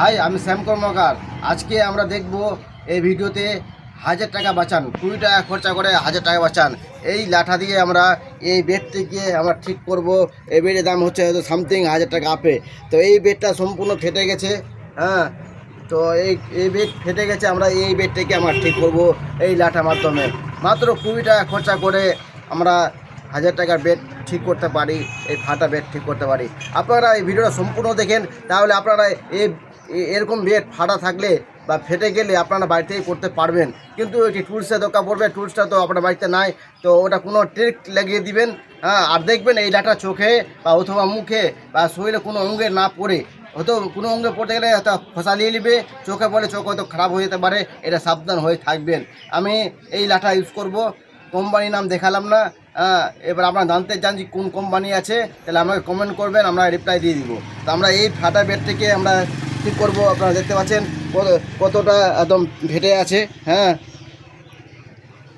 High, আমি শ্যাম কর্মকার। আজকে আমরা দেখব এই ভিডিওতে হাজার টাকা বাঁচান, কুড়ি টাকা খরচা করে হাজার টাকা বাঁচান। এই লাঠা দিয়ে আমরা এই বেডটিকে আমরা ঠিক করব। এই বেডের দাম হচ্ছে হয়তো সামথিং হাজার টাকা আপে তো এই বেডটা সম্পূর্ণ ফেটে গেছে হ্যাঁ? তো এই এই বেড ফেটে গেছে, আমরা এই বেডটাকে আমরা ঠিক করব এই লাঠার মাধ্যমে। মাত্র কুড়ি টাকা খরচা করে আমরা হাজার টাকার বেড ঠিক করতে পারি, এই ফাটা বেড ঠিক করতে পারি। আপনারা এই ভিডিওটা সম্পূর্ণ দেখেন, তাহলে আপনারা এই এরকম বেড ফাটা থাকলে বা ফেটে গেলে আপনারা বাড়িতেই করতে পারবেন। কিন্তু এটি টুলসের দরকার পড়বে টুলসটা তো আপনার বাড়িতে নাই তো ওটা কোনো ট্রিক লাগিয়ে দিবেন হ্যাঁ? আর দেখবেন এই ডাটা চোখে বা অথবা মুখে বা শরীরে কোনো অঙ্গে না পড়ে। হয়তো কোনো অঙ্গে পড়তে গেলে হয়তো ফসা নিয়ে নিবে চোখে পড়লে চোখ হয়তো খারাপ হয়ে যেতে পারে এটা সাবধান হয়ে থাকবেন। আমি এই লাঠা ইউজ করব কোম্পানির নাম দেখালাম না হ্যাঁ, এবার আপনারা জানতে চান যে কোন কোম্পানি আছে তাহলে আমাকে কমেন্ট করবেন আমরা রিপ্লাই দিয়ে দিব। তো আমরা এই ফাটা বেড থেকে আমরা ঠিক করব, আপনারা দেখতে পাচ্ছেন কত- কতটা একদম ফেটে আছে হ্যাঁ?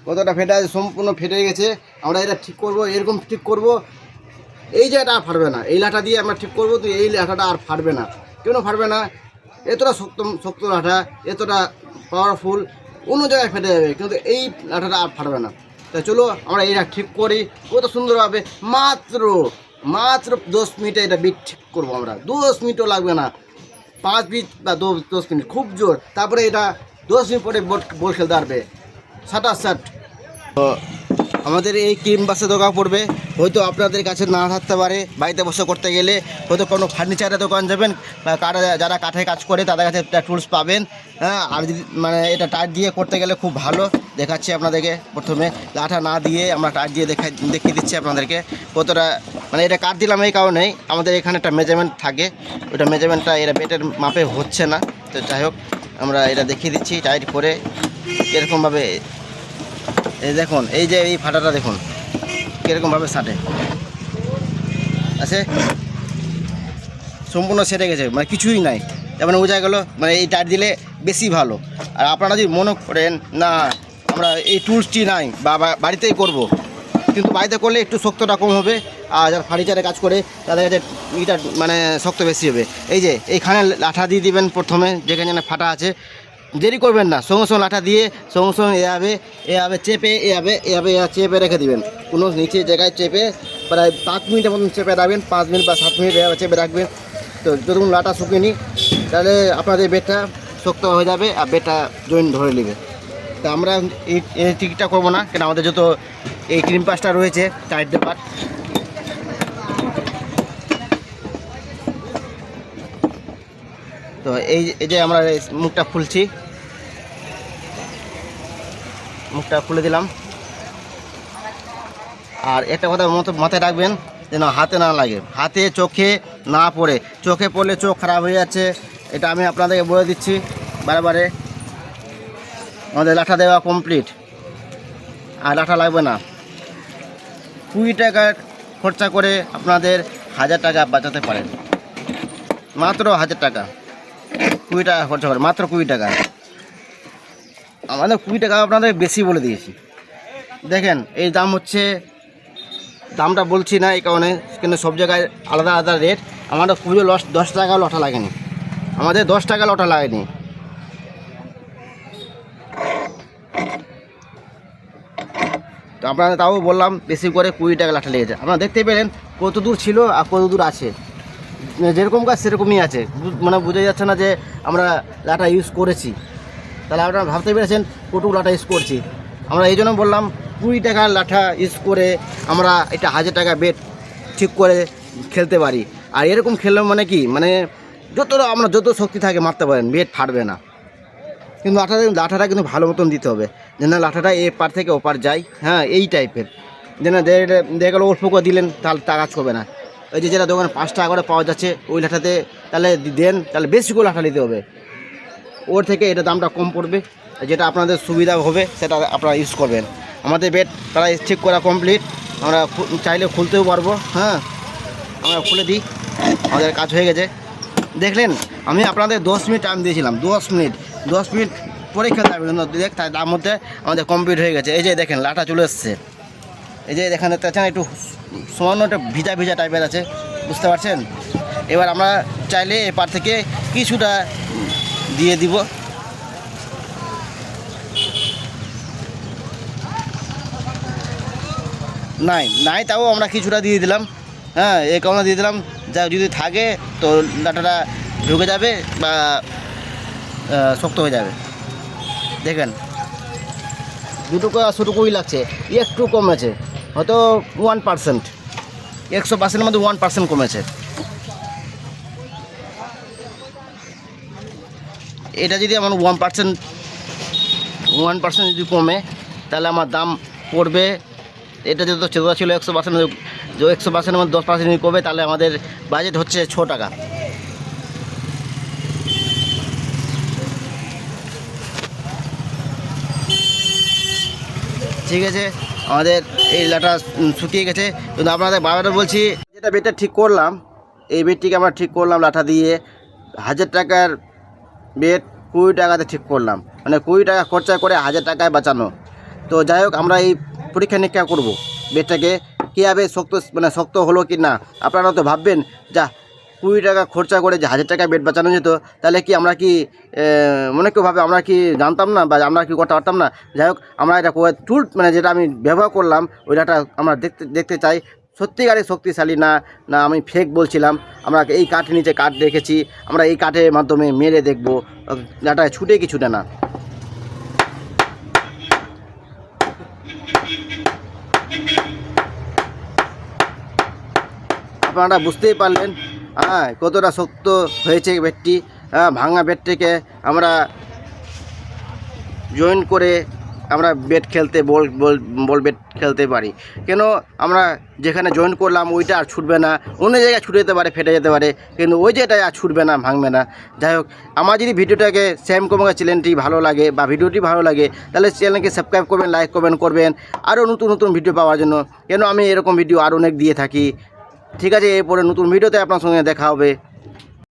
কতটা ফেটে আছে, সম্পূর্ণ ফেটে গেছে। আমরা এটা ঠিক করব, এরকম ঠিক করব, এই জায়গাটা আর ফাটবে না, এই লাঠা দিয়ে আমরা ঠিক করব, তো এই লাঠাটা আর ফাটবে না। কেন ফাটবে না? এতটা শক্ত শক্ত লাঠা, এতটা পাওয়ারফুল অন্য জায়গায় ফেটে যাবে, কিন্তু এই লাঠাটা আর ফাটবে না। তা চলো, আমরা এটা ঠিক করি, কত সুন্দরভাবে মাত্র মাত্র দশ মিনিটে এটা বিট ঠিক করব আমরা। দশ মিনিটও লাগবে না। পাঁচ মিনিট বা দশ মিনিট, খুব জোর। তারপরে এটা দশ মিনিট পরে বল খেলতে পারবে। সাটা তো আমাদের এই ক্রিম বাসে দোকান পড়বে। হয়তো আপনাদের কাছে না থাকতে পারে, বাড়িতে বসে করতে গেলে। হয়তো কোনো ফার্নিচারের দোকান যাবেন কারা যারা কাঠে কাজ করে, তাদের কাছে একটা টুলস পাবেন। হ্যাঁ আর মানে এটা টাইট দিয়ে করতে গেলে খুব ভালো। দেখাচ্ছি আপনাদেরকে প্রথমে। লাঠা না দিয়ে আমরা টাইট দিয়ে দেখা দেখিয়ে দিচ্ছি আপনাদেরকে। কতটা মানে এটা কাট দিলাম এই কারণেই আমাদের এখানে একটা মেজারমেন্ট থাকে। ওটা মেজারমেন্টটা এটা বেটের মাপে হচ্ছে না। তো যাই হোক, আমরা এটা দেখিয়ে দিচ্ছি টাইট করে। এরকমভাবে এই দেখুন, এই যে এই ফাটাটা দেখুন কীরকমভাবে সাটে আছে? সম্পূর্ণ সেটে গেছে মানে কিছুই নাই। যেমন বোঝা গেল মানে এই টায়ার দিলে বেশি ভালো। আর আপনারা যদি মনে করেন, না, আমরা এই টুলসটি নাই, বা বাড়িতেই করব। কিন্তু বাড়িতে করলে একটু শক্তটা কম হবে, আর যারা ফার্নিচারে কাজ করে, তাদের কাছে ইটা মানে শক্ত বেশি হবে। এই যে, এইখানে লাঠা দিয়ে দিবেন প্রথমে, যেখানে ফাটা আছে। দেরি করবেন না। সঙ্গে সঙ্গে লাঠা দিয়ে, সঙ্গে সঙ্গে এভাবে এভাবে চেপে, এভাবে এভাবে চেপে রেখে দিবেন। কোনো নিচে জায়গায় চেপে প্রায় পাঁচ মিনিটের মতন চেপে রাখবেন, পাঁচ মিনিট বা সাত মিনিট এভাবে চেপে রাখবেন। তো যতক্ষণ লাটা শুকিয়ে তাহলে আপনাদের বেডটা শক্ত হয়ে যাবে আর বেডটা জয়েন্ট ধরে নেবে। তা আমরা এই টিকিটটা করব না, কেন আমাদের যত এই ক্রিম পাসটা রয়েছে, টাইট দেবার তো এই এই যে আমরা মুখটা খুলছি। মুখটা খুলে দিলাম। আর একটা কথা মাথায় রাখবেন যেন হাতে না লাগে। হাতে, চোখে না পড়ে। চোখে পড়লে চোখ খারাপ হয়ে যাচ্ছে। এটা আমি আপনাদেরকে বলে দিচ্ছি বারে আমাদের লাঠা দেওয়া কমপ্লিট আর লাঠা লাগবে না। কুড়ি টাকার খরচা করে আপনাদের হাজার টাকা বাঁচাতে পারেন। মাত্র হাজার টাকা। কুড়ি টাকা খরচা করে, মাত্র কুড়ি টাকা। আমাদের কুড়ি টাকা আপনাদের বেশি বলে দিয়েছি। দেখেন, এই দাম হচ্ছে, দামটা বলছি না এই কারণে, কিন্তু সব জায়গায় আলাদা আলাদা রেট আমাদের পুজো লস দশ টাকা লটা লাগেনি। আমাদের দশ টাকা লটা লাগেনি। তো আপনারা তাও বললাম, বেশি করে কুড়ি টাকা লাঠা লেগেছে। আপনারা দেখতে পেলেন, কত দূর ছিল আর কত দূর আছে। যেরকম কাজ সেরকমই আছে। মানে বোঝা যাচ্ছে না যে আমরা লাটা ইউজ করেছি। তাহলে আপনারা ভাবতে পেরেছেন কটুক লাঠা ইউজ করছি। আমরা এই জন্য বললাম, কুড়ি টাকার লাঠা ইউজ করে আমরা এটা হাজার টাকা বেড ঠিক করে খেলতে পারি। আর এরকম খেললে মানে কি? মানে যত আমরা যত শক্তি থাকে মারতে পারেন বেড ফাটবে না। কিন্তু লাঠাটা লাঠাটা কিন্তু ভালো মতন দিতে হবে। যেন লাঠাটা এ পার থেকে ওপার যায়। হ্যাঁ এই টাইপের যেন দেখা গেলো অল্প করে দিলেন, তাহলে তা কাজ করবে না। ওই যে যেটা দোকানে পাঁচ টাকা করে পাওয়া যাচ্ছে, ওই লাঠাতে তাহলে দেন, তাহলে বেশি করে লাঠা নিতে হবে। ওর থেকে এটা দামটা কম পড়বে, যেটা আপনাদের সুবিধা হবে, সেটা আপনারা ইউজ করবেন। আমাদের বেড প্রায় ঠিক করা কমপ্লিট আমরা চাইলে খুলতেও পারব হ্যাঁ? আমরা খুলে দিই, আমাদের কাজ হয়ে গেছে। দেখলেন, আমি আপনাদের দশ মিনিট টাইম দিয়েছিলাম, দশ মিনিট। দশ মিনিট পরে খেলতে হবে কিন্তু দেখ তার মধ্যে আমাদের কমপ্লিট হয়ে গেছে। এই যে দেখেন লাটা চলে এসছে। এই যে দেখেন, একটু সামান্য একটা ভিজা ভিজা টাইপের আছে, বুঝতে পারছেন? এবার আমরা চাইলে এপার থেকে কিছুটা দিয়ে দিব। নাই নাই তাও আমরা কিছুটা দিয়ে দিলাম। হ্যাঁ এই কারণে দিয়ে দিলাম। যা যদি থাকে তো ডাটাটা ঢুকে যাবে বা শক্ত হয়ে যাবে। দেখেন, দুটুকু শুটুকুই লাগছে, একটু কমেছে হয়তো ওয়ান পার্সেন্ট একশো পার্সেন্টের মধ্যে ওয়ান পার্সেন্ট কমেছে। এটা যদি আমার ওয়ান পার্সেন্ট ওয়ান পার্সেন্ট যদি কমে, তাহলে আমার দাম পড়বে। এটা যেহেতু চেতনা ছিল একশো পার্সেন্ট একশো পার্সেন্টের মধ্যে দশ পার্সেন্ট যদি কমে, তাহলে আমাদের বাজেট হচ্ছে ছ টাকা। ঠিক আছে? আমাদের এই লাটা শুকিয়ে গেছে। কিন্তু আপনাদের বাবাটা বলছি, যেটা বেডটা ঠিক করলাম, এই বেডটিকে আমরা ঠিক করলাম লাঠা দিয়ে। হাজার টাকার বেড কুড়ি টাকাতে ঠিক করলাম। মানে কুড়ি টাকা খরচা করে হাজার টাকায় বাঁচানো। তো যাই হোক, আমরা এই পরীক্ষা নিরীক্ষা করব বেডটাকে কীভাবে শক্ত মানে শক্ত হলো কি না আপনারা তো ভাববেন। যা কুড়ি টাকা খরচা করে যে হাজার টাকায় বেড বাঁচানো যেত, তাহলে কি আমরা কি মনে কেউ ভাবে আমরা কি জানতাম না বা আমরা কি করতে পারতাম না? যাই হোক, আমরা এটা টুল মানে যেটা আমি ব্যবহার করলাম ওই ডাটা আমরা দেখতে দেখতে চাই। সত্যিকারের শক্তিশালী না না আমি ফেক বলছিলাম। আমরা এই কাঠের নিচে কাঠ রেখেছি, আমরা এই কাঠের মাধ্যমে মেরে দেখব যাটা ছুটে কি ছুটে না। আপনারা বুঝতেই পারলেন হ্যাঁ কতটা শক্ত হয়েছে বেডটি হ্যাঁ ভাঙা বেডটিকে আমরা জয়েন করে আমরা বেড খেলতে, বল বল বেড খেলতে পারি। কেন? আমরা যেখানে জয়েন করলাম ওইটা আর ছুটবে না। অন্য জায়গায় ছুটে যেতে পারে, ফেটে যেতে পারে। কিন্তু ওই যেটাই আর ছুটবে না, ভাঙবে না। যাই হোক, আমার যদি ভিডিওটাকে স্যাম কমঙ্গা চ্যানেলটি ভালো লাগে বা ভিডিওটি ভালো লাগে, তাহলে চ্যানেলকে সাবস্ক্রাইব করবেন লাইক করবেন করবেন। আরও নতুন নতুন ভিডিও পাওয়ার জন্য। কেন? আমি এরকম ভিডিও আরও অনেক দিয়ে থাকি। ঠিক আছে এরপরে নতুন ভিডিওতে আপনার সঙ্গে দেখা হবে।